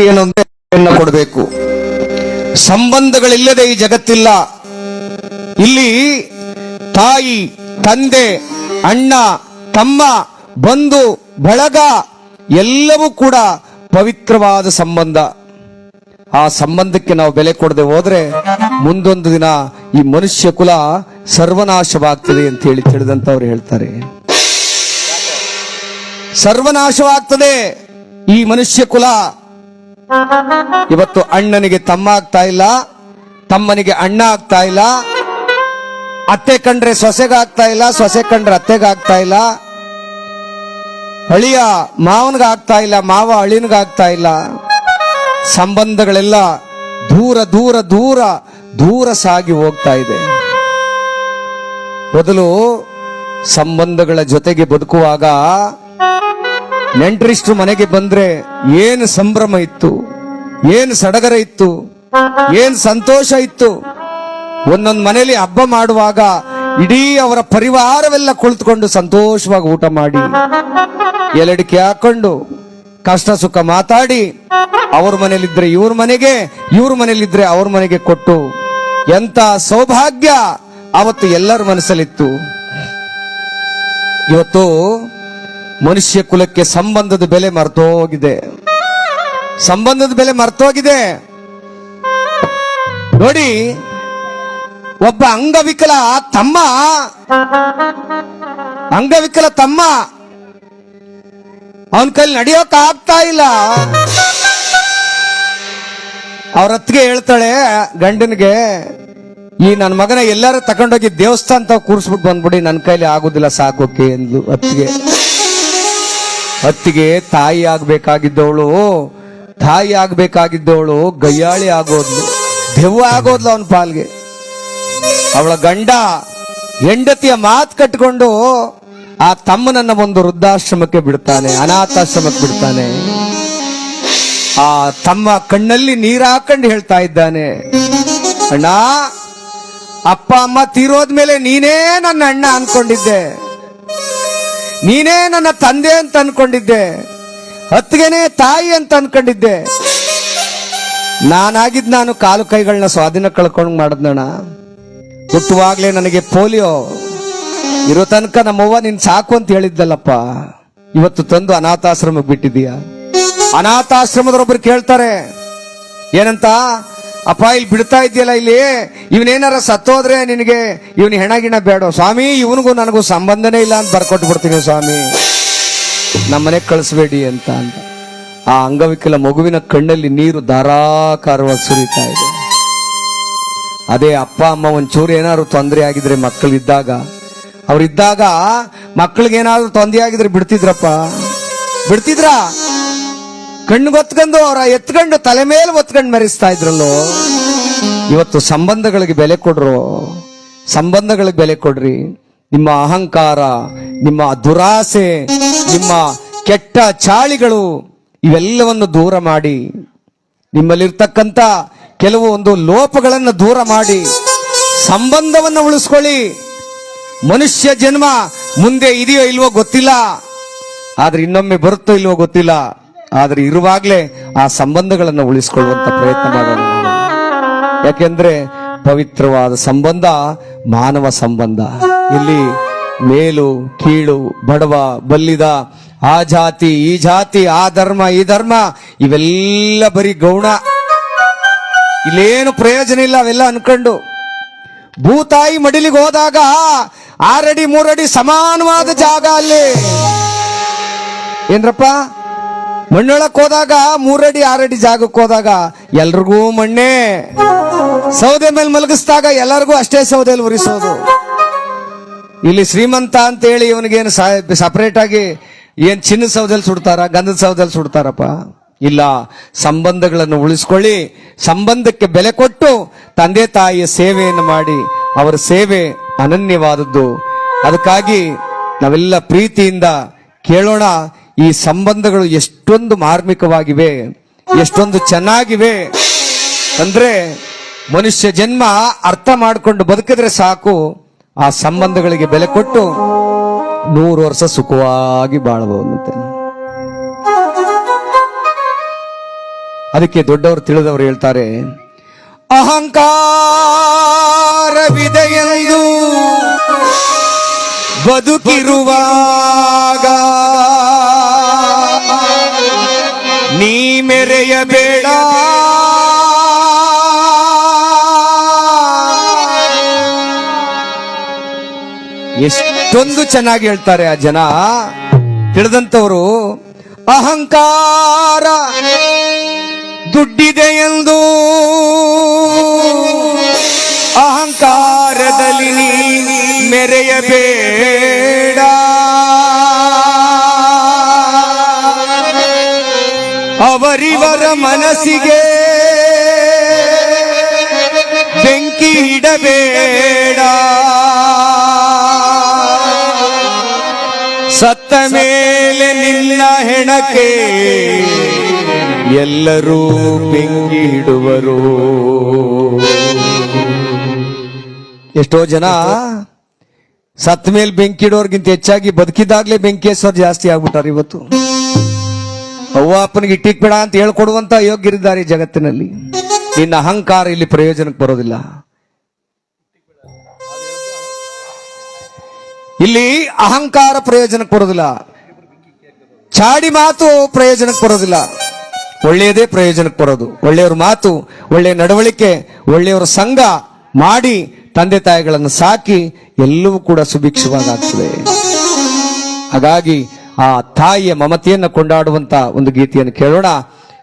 ಸಂಗತಿ ಏನು ಅಂದ್ರೆ ಕೊಡಬೇಕು. ಸಂಬಂಧಗಳಿಲ್ಲದೆ ಈ ಜಗತ್ತಿಲ್ಲ. ಇಲ್ಲಿ ತಾಯಿ, ತಂದೆ, ಅಣ್ಣ, ತಮ್ಮ, ಬಂಧು, ಬಳಗ ಎಲ್ಲವೂ ಕೂಡ ಪವಿತ್ರವಾದ ಸಂಬಂಧ. ಆ ಸಂಬಂಧಕ್ಕೆ ನಾವು ಬೆಲೆ ಕೊಡದೆ ಹೋದ್ರೆ ಮುಂದೊಂದು ದಿನ ಈ ಮನುಷ್ಯ ಕುಲ ಸರ್ವನಾಶವಾಗ್ತದೆ ಅಂತ ಹೇಳಿ ತಿಳಿದಂತವ್ರು ಹೇಳ್ತಾರೆ. ಸರ್ವನಾಶವಾಗ್ತದೆ ಈ ಮನುಷ್ಯ ಕುಲ. ಇವತ್ತು ಅಣ್ಣನಿಗೆ ತಮ್ಮ ಆಗ್ತಾ ಇಲ್ಲ, ತಮ್ಮನಿಗೆ ಅಣ್ಣ ಆಗ್ತಾ ಇಲ್ಲ, ಅತ್ತೆ ಕಂಡ್ರೆ ಸೊಸೆಗಾಗ್ತಾ ಇಲ್ಲ, ಸೊಸೆ ಕಂಡ್ರೆ ಅತ್ತೆಗಾಗ್ತಾ ಇಲ್ಲ, ಅಳಿಯ ಮಾವನಿಗಾಗ್ತಾ ಇಲ್ಲ, ಮಾವ ಅಳಿಯನಿಗಾಗ್ತಾ ಇಲ್ಲ. ಸಂಬಂಧಗಳೆಲ್ಲ ದೂರ ದೂರ ದೂರ ದೂರ ಸಾಗಿ ಹೋಗ್ತಾ ಇದೆ. ಮೊದಲು ಸಂಬಂಧಗಳ ಜೊತೆಗೆ ಬದುಕುವಾಗ ನೆಂಟ್ರಿಷ್ಟು ಮನೆಗೆ ಬಂದ್ರೆ ಏನು ಸಂಭ್ರಮ ಇತ್ತು? ಏನು ಸಡಗರ ಇತ್ತು? ಏನ್ ಸಂತೋಷ ಇತ್ತು? ಒಂದೊಂದು ಮನೆಯಲ್ಲಿ ಹಬ್ಬ ಮಾಡುವಾಗ ಇಡೀ ಅವರ ಪರಿವಾರವೆಲ್ಲ ಕುಳಿತುಕೊಂಡು ಸಂತೋಷವಾಗಿ ಊಟ ಮಾಡಿ, ಎಲಡಿಕೆ ಹಾಕೊಂಡು, ಕಷ್ಟ ಸುಖ ಮಾತಾಡಿ, ಅವ್ರ ಮನೇಲಿದ್ರೆ ಇವ್ರ ಮನೆಗೆ, ಇವ್ರ ಮನೇಲಿದ್ರೆ ಅವ್ರ ಮನೆಗೆ ಕೊಟ್ಟು, ಎಂತ ಸೌಭಾಗ್ಯ ಅವತ್ತು ಎಲ್ಲರ ಮನಸ್ಸಲ್ಲಿತ್ತು. ಇವತ್ತು ಮನುಷ್ಯ ಕುಲಕ್ಕೆ ಸಂಬಂಧದ ಬೆಲೆ ಮರ್ತೋಗಿದೆ. ಸಂಬಂಧದ ಬೆಲೆ ಮರ್ತೋಗಿದೆ. ನೋಡಿ, ಒಬ್ಬ ಅಂಗವಿಕಲ ತಮ್ಮ. ಅಂಗವಿಕಲ ತಮ್ಮ. ಅವನ ಕೈಲಿ ನಡೆಯೋಕ ಆಗ್ತಾ ಇಲ್ಲ. ಅವ್ರ ಅತ್ತಿಗೆ ಹೇಳ್ತಾಳೆ, ಗಂಡನಿಗೆ, ಈ ನನ್ನ ಮಗನ ಎಲ್ಲರೂ ತಗೊಂಡೋಗಿ ದೇವಸ್ಥಾನ ತಾವ್ ಕೂರಿಸ್ಬಿಟ್ಟು ಬಂದ್ಬಿಡಿ ನನ್ನ ಕೈಲಿ ಆಗುದಿಲ್ಲ ಸಾಕೋಕೆ ಎಂದು ಅತ್ತಿಗೆ ಅತ್ತಿಗೆ ತಾಯಿ ಆಗ್ಬೇಕಾಗಿದ್ದವಳು. ತಾಯಿ ಆಗ್ಬೇಕಾಗಿದ್ದವಳು ಗಯ್ಯಾಳಿ ಆಗೋದ್ಲು, ದೆವ್ವ ಆಗೋದ್ಲು ಅವನ ಪಾಲ್ಗೆ. ಅವಳ ಗಂಡ ಹೆಂಡತಿಯ ಮಾತು ಕಟ್ಕೊಂಡು ಆ ತಮ್ಮನನ್ನ ಒಂದು ವೃದ್ಧಾಶ್ರಮಕ್ಕೆ ಬಿಡ್ತಾನೆ, ಅನಾಥಾಶ್ರಮಕ್ಕೆ ಬಿಡ್ತಾನೆ. ಆ ತಮ್ಮ ಕಣ್ಣಲ್ಲಿ ನೀರ್ ಹಾಕೊಂಡು ಹೇಳ್ತಾ ಇದ್ದಾನೆ, ಅಣ್ಣ, ಅಪ್ಪ, ಅಮ್ಮ ತೀರೋದ್ಮೇಲೆ ನೀನೇ ನನ್ನ ಅಣ್ಣ ಅನ್ಕೊಂಡಿದ್ದೆ. ನೀನೇ ನನ್ನ ತಂದೆ ಅಂತ ಅನ್ಕೊಂಡಿದ್ದೆ. ಹತ್ತಿಗೆನೆ ತಾಯಿ ಅಂತ ಅನ್ಕೊಂಡಿದ್ದೆ. ನಾನಾಗಿದ್ ನಾನು ಕಾಲು ಕೈಗಳನ್ನ ಸ್ವಾಧೀನ ಕಳ್ಕೊಂಡು ಮಾಡಿದ್ನಣ್ಣ. ಹುಟ್ಟುವಾಗ್ಲೇ ನನಗೆ ಪೋಲಿಯೋ. ಇರೋ ತನಕ ನಮ್ಮವ್ವ ನಿನ್ ಸಾಕು ಅಂತ ಹೇಳಿದ್ದಲ್ಲಪ್ಪ. ಇವತ್ತು ತಂದು ಅನಾಥಾಶ್ರಮಕ್ಕೆ ಬಿಟ್ಟಿದೀಯ ಅನಾಥಾಶ್ರಮದೊಬ್ಬರು ಕೇಳ್ತಾರೆ, ಏನಂತ, ಅಪ್ಪ, ಇಲ್ಲಿ ಬಿಡ್ತಾ ಇದೆಯಲ್ಲ ಇಲ್ಲಿ? ಇವನೇನಾರ ಸತ್ತೋದ್ರೆ ನಿನಗೆ, ಇವನ್ ಹೆಣಗಿಣ ಬೇಡ ಸ್ವಾಮಿ? ಇವನಿಗೂ ನನಗೂ ಸಂಬಂಧನೇ ಇಲ್ಲ ಅಂತ ಬರ್ಕೊಟ್ಟು ಬಿಡ್ತೀನಿ ಸ್ವಾಮಿ. ನಮ್ಮನೆ ಕಳಿಸ್ಬೇಡಿ ಅಂತ ಅಂತ ಆ ಅಂಗವಿಕಲ ಮಗುವಿನ ಕಣ್ಣಲ್ಲಿ ನೀರು ಧಾರಾಕಾರವಾಗಿ ಸುರಿತಾ ಇದೆ. ಅದೇ ಅಪ್ಪ, ಅಮ್ಮ ಒಂಚೂರು ಏನಾದ್ರು ತೊಂದರೆ ಆಗಿದ್ರೆ ಮಕ್ಕಳಿದ್ದಾಗ ಅವರಿದ್ದಾಗ ಮಕ್ಕಳಿಗೇನಾದ್ರು ತೊಂದರೆ ಆಗಿದ್ರೆ ಬಿಡ್ತಿದ್ರಪ್ಪ. ಬಿಡ್ತಿದ್ರ? ಕಣ್ಣು ಒತ್ಕೊಂಡು ಅವರ ಎತ್ಕೊಂಡು ತಲೆ ಮೇಲೆ ಒತ್ಕೊಂಡು ಮೆರೆಸ್ತಾ ಇದ್ರಲ್ಲೋ. ಇವತ್ತು ಸಂಬಂಧಗಳಿಗೆ ಬೆಲೆ ಕೊಡ್ರು, ಸಂಬಂಧಗಳಿಗೆ ಬೆಲೆ ಕೊಡ್ರಿ. ನಿಮ್ಮ ಅಹಂಕಾರ, ನಿಮ್ಮ ದುರಾಸೆ, ನಿಮ್ಮ ಕೆಟ್ಟ ಚಾಳಿಗಳು ಇವೆಲ್ಲವನ್ನು ದೂರ ಮಾಡಿ. ನಿಮ್ಮಲ್ಲಿರ್ತಕ್ಕಂಥ ಕೆಲವು ಒಂದು ಲೋಪಗಳನ್ನು ದೂರ ಮಾಡಿ. ಸಂಬಂಧವನ್ನು ಉಳಿಸ್ಕೊಳ್ಳಿ. ಮನುಷ್ಯ ಜನ್ಮ ಮುಂದೆ ಇದೆಯೋ ಇಲ್ವೋ ಗೊತ್ತಿಲ್ಲ. ಆದ್ರೆ ಇನ್ನೊಮ್ಮೆ ಬರುತ್ತೋ ಇಲ್ವೋ ಗೊತ್ತಿಲ್ಲ. ಆದ್ರೆ ಇರುವಾಗಲೇ ಆ ಸಂಬಂಧಗಳನ್ನು ಉಳಿಸ್ಕೊಳ್ಳುವಂತ ಪ್ರಯತ್ನ ಮಾಡೋಣ. ಯಾಕೆಂದ್ರೆ ಪವಿತ್ರವಾದ ಸಂಬಂಧ ಮಾನವ ಸಂಬಂಧ. ಇಲ್ಲಿ ಮೇಲು, ಕೀಳು, ಬಡವ, ಬಲ್ಲಿದ, ಆ ಜಾತಿ, ಈ ಜಾತಿ, ಆ ಧರ್ಮ, ಈ ಧರ್ಮ, ಇವೆಲ್ಲ ಬರೀ ಗೌಣ. ಇಲ್ಲೇನು ಪ್ರಯೋಜನ ಇಲ್ಲ ಅವೆಲ್ಲ ಅನ್ಕೊಂಡು. ಭೂತಾಯಿ ಮಡಿಲಿಗೆ ಹೋದಾಗ ಆರಡಿ, ಮೂರಡಿ ಸಮಾನವಾದ ಜಾಗ ಅಲ್ಲಿ. ಏನ್ರಪ್ಪ? ಮಣ್ಣೊಳಕ್ ಹೋದಾಗ ಮೂರಡಿ, ಆರಡಿ ಜಾಗಕ್ಕೆ ಹೋದಾಗ ಎಲ್ರಿಗೂ ಮಣ್ಣೆ. ಸೌದೆ ಮೇಲೆ ಮಲಗಿಸಿದಾಗ ಎಲ್ಲರಿಗೂ ಅಷ್ಟೇ ಸೌದೆಯಲ್ಲಿ ಉರಿಸೋದು. ಇಲ್ಲಿ ಶ್ರೀಮಂತ ಅಂತ ಹೇಳಿ ಇವನಿಗೇನು ಸಪರೇಟ್ ಆಗಿ ಏನ್ ಚಿನ್ನ ಸೌದಲ್ಲಿ ಸುಡ್ತಾರ, ಗಂಧದ ಸೌದಲ್ಲಿ ಸುಡ್ತಾರಪ್ಪ? ಇಲ್ಲ. ಸಂಬಂಧಗಳನ್ನು ಉಳಿಸ್ಕೊಳ್ಳಿ. ಸಂಬಂಧಕ್ಕೆ ಬೆಲೆ ಕೊಟ್ಟು ತಂದೆ ತಾಯಿಯ ಸೇವೆಯನ್ನು ಮಾಡಿ ಅವರ ಸೇವೆ ಅನನ್ಯವಾದದ್ದು. ಅದಕ್ಕಾಗಿ ನಾವೆಲ್ಲ ಪ್ರೀತಿಯಿಂದ ಕೇಳೋಣ, ಈ ಸಂಬಂಧಗಳು ಎಷ್ಟೊಂದು ಮಾರ್ಮಿಕವಾಗಿವೆ, ಎಷ್ಟೊಂದು ಚೆನ್ನಾಗಿವೆ. ಅಂದ್ರೆ ಮನುಷ್ಯ ಜನ್ಮ ಅರ್ಥ ಮಾಡಿಕೊಂಡು ಬದುಕಿದ್ರೆ ಸಾಕು. ಆ ಸಂಬಂಧಗಳಿಗೆ ಬೆಲೆ ಕೊಟ್ಟು ನೂರು ವರ್ಷ ಸುಖವಾಗಿ ಬಾಳಬಹುದಂತೆ ಅದಕ್ಕೆ ದೊಡ್ಡವರು ತಿಳಿದವರು ಹೇಳ್ತಾರೆ ಅಹಂಕಾರವಿದೆಯೆಂದು ಬದುಕಿರುವಾಗ ನೀ ಮೆರೆಯಬೇಡ. ಎಷ್ಟೊಂದು ಚೆನ್ನಾಗಿ ಹೇಳ್ತಾರೆ ಆ ಜನ. ತಿಳಿದಂತವರು ಅಹಂಕಾರ ದುಡ್ಡಿದೆ ಎಂದು. ಅಹಂಕಾರದಲ್ಲಿ ಮೆರೆಯಬೇಡ. ಅವರಿವರ ಮನಸ್ಸಿಗೆ ಸತ್ತ ಮೇಲೆ ನಿನ್ನ ಹೆಣಕೆ. ಎಲ್ಲರೂ ಬೆಂಗಿಡುವರು ಎಷ್ಟೋ ಜನ ಸತ್ ಮೇಲೆ ಬೆಂಕಿ ಇಡೋರ್ಗಿಂತ ಹೆಚ್ಚಾಗಿ ಬದುಕಿದಾಗ್ಲೇ ಬೆಂಕಿ ಹೆಸರು ಜಾಸ್ತಿ ಆಗ್ಬಿಟ್ಟಾರ ಇವತ್ತು. ಅವ್ವ ಅಪ್ಪನಿಗೆ ಇಟ್ಟಿಕ್ಬೇಡ ಅಂತ ಹೇಳ್ಕೊಡುವಂತ ಯೋಗ್ಯರಿದ್ದಾರೆ ಜಗತ್ತಿನಲ್ಲಿ. ನಿನ್ನ ಅಹಂಕಾರ ಇಲ್ಲಿ ಪ್ರಯೋಜನಕ್ಕೆ ಬರೋದಿಲ್ಲ. ಇಲ್ಲಿ ಅಹಂಕಾರ ಪ್ರಯೋಜನಕ್ಕೆ ಬರೋದಿಲ್ಲ ಚಾಡಿ ಮಾತು ಪ್ರಯೋಜನಕ್ಕೆ ಬರೋದಿಲ್ಲ ಒಳ್ಳೆಯದೇ ಪ್ರಯೋಜನಕ್ಕೆ ಬರೋದು ಒಳ್ಳೆಯವ್ರ ಮಾತು, ಒಳ್ಳೆಯ ನಡವಳಿಕೆ, ಒಳ್ಳೆಯವರ ಸಂಘ ಮಾಡಿ ತಂದೆ ತಾಯಿಗಳನ್ನು ಸಾಕಿ ಎಲ್ಲವೂ ಕೂಡ ಸುಭಿಕ್ಷವಾಗ್ತದೆ ಹಾಗಾಗಿ ಆ ತಾಯಿಯ ಮಮತೆಯನ್ನು ಕೊಂಡಾಡುವಂತ ಒಂದು ಗೀತೆಯನ್ನು ಕೇಳೋಣ.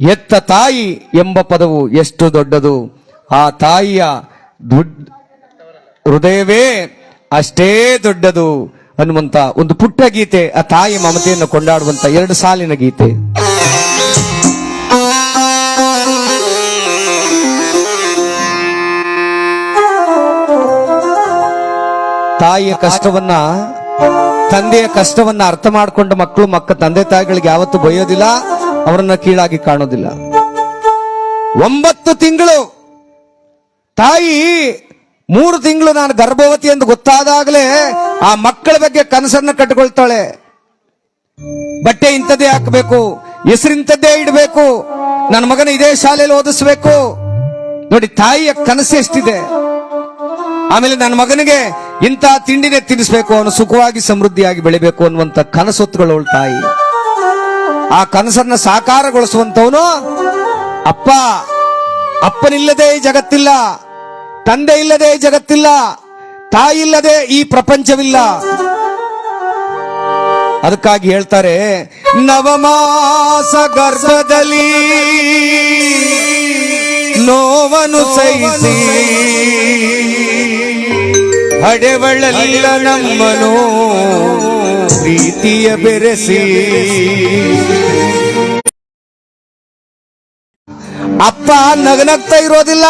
ಎತ್ತ ತಾಯಿ ಎಂಬ ಪದವು ಎಷ್ಟು ದೊಡ್ಡದು. ಆ ತಾಯಿಯ ದುಡ್ ಹೃದಯವೇ ಅಷ್ಟೇ ದೊಡ್ಡದು ಅನ್ನುವಂತ ಒಂದು ಪುಟ್ಟ ಗೀತೆ, ಆ ತಾಯಿ ಮಮತೆಯನ್ನು ಕೊಂಡಾಡುವಂತ ಎರಡು ಸಾಲಿನ ಗೀತೆ. ತಾಯಿಯ ಕಷ್ಟವನ್ನ, ತಂದೆಯ ಕಷ್ಟವನ್ನ ಅರ್ಥ ಮಾಡಿಕೊಂಡ ಮಕ್ಕಳು, ಮಕ್ಕ ತಂದೆ ತಾಯಿಗಳಿಗೆ ಯಾವತ್ತೂ ಬಯೋದಿಲ್ಲ ಅವರನ್ನ ಕೀಳಾಗಿ ಕಾಣೋದಿಲ್ಲ. ಒಂಬತ್ತು ತಿಂಗಳು ತಾಯಿ ಮೂರು ತಿಂಗಳು ನಾನು ಗರ್ಭವತಿ ಎಂದು ಗೊತ್ತಾದಾಗಲೇ ಆ ಮಕ್ಕಳ ಬಗ್ಗೆ ಕನಸನ್ನು ಕಟ್ಟಿಕೊಳ್ತಾಳೆ. ಬಟ್ಟೆ ಇಂಥದ್ದೇ ಹಾಕಬೇಕು, ಹೆಸರಿಂಥದ್ದೇ ಇಡಬೇಕು, ನನ್ನ ಮಗನ ಇದೇ ಶಾಲೆಯಲ್ಲಿ ಓದಿಸ್ಬೇಕು. ನೋಡಿ, ತಾಯಿಯ ಕನಸು ಎಷ್ಟಿದೆ. ಆಮೇಲೆ ನನ್ನ ಮಗನಿಗೆ ಇಂಥ ತಿಂಡಿನೇ ತಿನ್ನಿಸ್ಬೇಕು, ಅವನು ಸುಖವಾಗಿ ಸಮೃದ್ಧಿಯಾಗಿ ಬೆಳಿಬೇಕು ಅನ್ನುವಂತ ಕನಸೊತ್ತುಗಳವಳು ತಾಯಿ. ಆ ಕನಸನ್ನ ಸಾಕಾರಗೊಳಿಸುವಂತವನು ಅಪ್ಪ. ಅಪ್ಪನಿಲ್ಲದೆ ಈ ಜಗತ್ತಿಲ್ಲ. ತಂದೆ ಇಲ್ಲದೆ ಜಗತ್ತಿಲ್ಲ, ತಾಯಿ ಇಲ್ಲದೆ ಈ ಪ್ರಪಂಚವಿಲ್ಲ. ಅದಕ್ಕಾಗಿ ಹೇಳ್ತಾರೆ, ನವಮಾಸ ಗರ್ಭದಲ್ಲಿ ನೋವನು ಸಹಿಸಿ ಹಡೆವಳಲ್ಲ ನಮ್ಮನು ಪ್ರೀತಿಯ ಬೆರೆಸಿ. ಅಪ್ಪ ನಗನಗ್ತಾ ಇರೋದಿಲ್ಲ.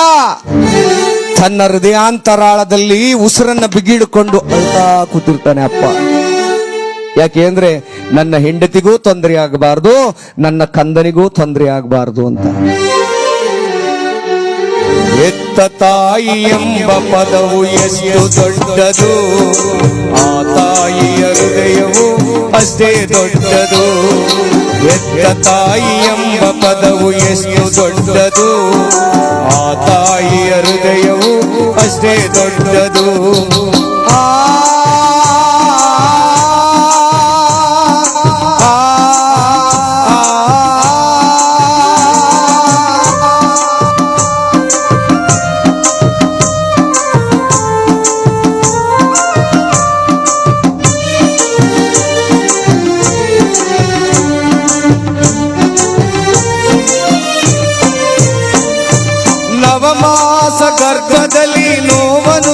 ತನ್ನ ಹೃದಯಾಂತರಾಳದಲ್ಲಿ ಉಸಿರನ್ನ ಬಿಗಿಡಿಕೊಂಡು ಅಳ್ತಾ ಕೂತಿರ್ತಾನೆ ಅಪ್ಪ. ಯಾಕೆ ಅಂದ್ರೆ ನನ್ನ ಹೆಂಡತಿಗೂ ತೊಂದರೆ ಆಗಬಾರ್ದು, ನನ್ನ ಕಂದನಿಗೂ ತೊಂದರೆ ಆಗಬಾರ್ದು ಅಂತ. ಎತ್ತ ತಾಯಿ ಎಂಬ ಪದವು ಎಷ್ಟು ದೊಡ್ಡದು? ಆ ತಾಯಿಯ ಹೃದಯವು ಅಷ್ಟೇ ದೊಡ್ಡದು. ಎತ್ತ ತಾಯಿ ಎಂಬ ಪದವು ಎಷ್ಟು ದೊಡ್ಡದು? ಆ ತಾಯಿಯ ಹೃದಯವು ಅಷ್ಟೇ ದೊಡ್ಡದು.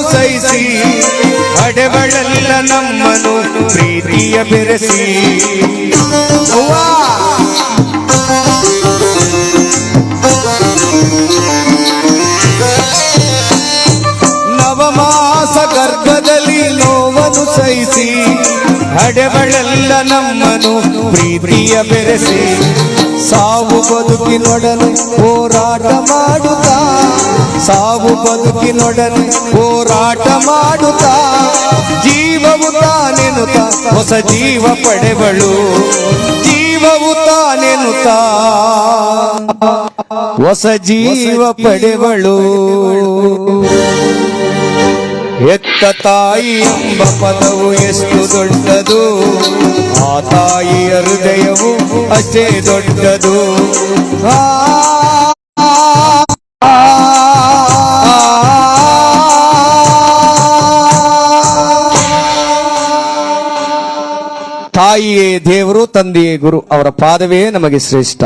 ನೋವನ್ನು ಸಹಿಸಿ ಹಡೆಬಳಲ್ಲ ನಮ್ಮನು ಪ್ರೀತಿಯ ಬೆರೆಸಿ. ಹಡೆಬಳಲ್ಲ ನಮ್ಮನು ಪ್ರೀತಿಯ ಬೆರೆಸಿ, ಸಾವು ಬದುಕಿನೊಡನೆ ಹೋರಾಟ ಮಾಡುತ್ತಾ, ಸಾವು ಬದುಕಿನೊಡನೆ ಹೋರಾಟ ಮಾಡುತ್ತಾ, ಜೀವವು ತಾನೆನುತ್ತ ಹೊಸ ಜೀವ ಪಡೆವಳು ಜೀವ ಜೀವವು ತಾನೆನುತ್ತಾ ಹೊಸ ಜೀವ ಪಡೆವಳು. ಹೆತ್ತ ತಾಯಿ ಎಂಬ ಪದವು ಎಷ್ಟು ದೊಡ್ಡದು ಆ ತಾಯಿಯ ಹೃದಯವು ಅಷ್ಟೇ ದೊಡ್ಡದು ತಾಯಿಯೇ ದೇವರು ತಂದೆಯೇ ಗುರು ಅವರ ಪಾದವೇ ನಮಗೆ ಶ್ರೇಷ್ಠ